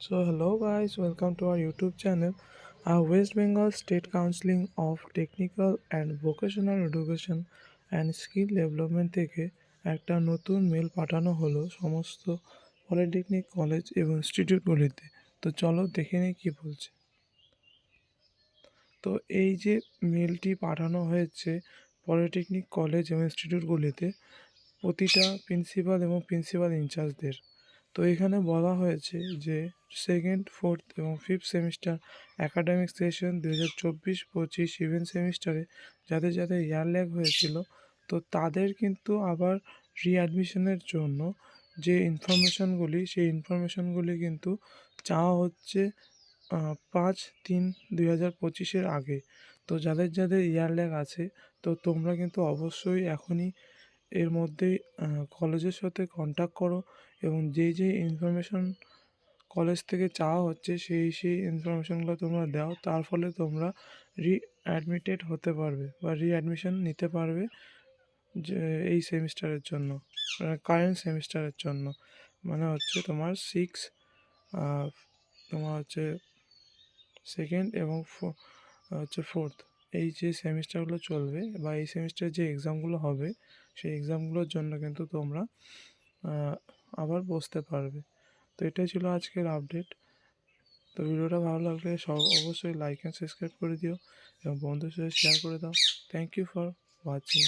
So, hello guys, welcome to our YouTube channel. Our West Bengal State Counseling of Technical and Vocational Education and Skill Development থেকে একটা নতুন mail পাঠানো হলো সমস্ত polytechnic college এবং ইনস্টিটিউটগুলিতে তো চলো দেখে নিই কী বলছে তো এই যে মেলটি পাঠানো হয়েছে পলিটেকনিক কলেজ এবং ইনস্টিটিউটগুলিতে প্রতিটা প্রিন্সিপাল এবং প্রিন্সিপাল ইনচার্জদের তো এখানে বলা হয়েছে যে সেকেন্ড ফোর্থ এবং ফিফথ সেমিস্টার অ্যাকাডেমিক সেশন দু হাজার চব্বিশ পঁচিশ ইভেন্ট সেমিস্টারে যাদের যাদের ইয়ার ল্যাগ হয়েছিল, তো তাদের কিন্তু আবার রিঅ্যাডমিশনের জন্য যে ইনফরমেশনগুলি সেই ইনফরমেশনগুলি কিন্তু চাওয়া হচ্ছে পাঁচ তিন দুই হাজার পঁচিশের আগে। তো যাদের যাদের ইয়ার ল্যাগ আছে, তো তোমরা কিন্তু অবশ্যই এখনই এর মধ্যেই কলেজের সাথে কন্ট্যাক্ট করো এবং যেই যেই ইনফরমেশন কলেজ থেকে চাওয়া হচ্ছে, সেই সেই ইনফরমেশনগুলো তোমরা দাও। তার ফলে তোমরা রিঅ্যাডমিটেড হতে পারবে বা রিঅ্যাডমিশন নিতে পারবে যে, এই সেমিস্টারের জন্য কারেন্ট সেমিস্টারের জন্য। মানে হচ্ছে তোমার সিক্স তোমার হচ্ছে সেকেন্ড এবং হচ্ছে ফোর্থ এই যে সেমিস্টারগুলো চলবে বা এই সেমিস্টারে যে এক্সামগুলো হবে, সেই এক্সামগুলোর জন্য কিন্তু তোমরা আবার বসতে পারবে। তো এটাই ছিল আজকের আপডেট তো ভিডিওটা ভালো লাগলে সব অবশ্যই লাইক অ্যান্ড সাবস্ক্রাইব করে দিও এবং বন্ধুর সাথে শেয়ার করে দাও। Thank you for watching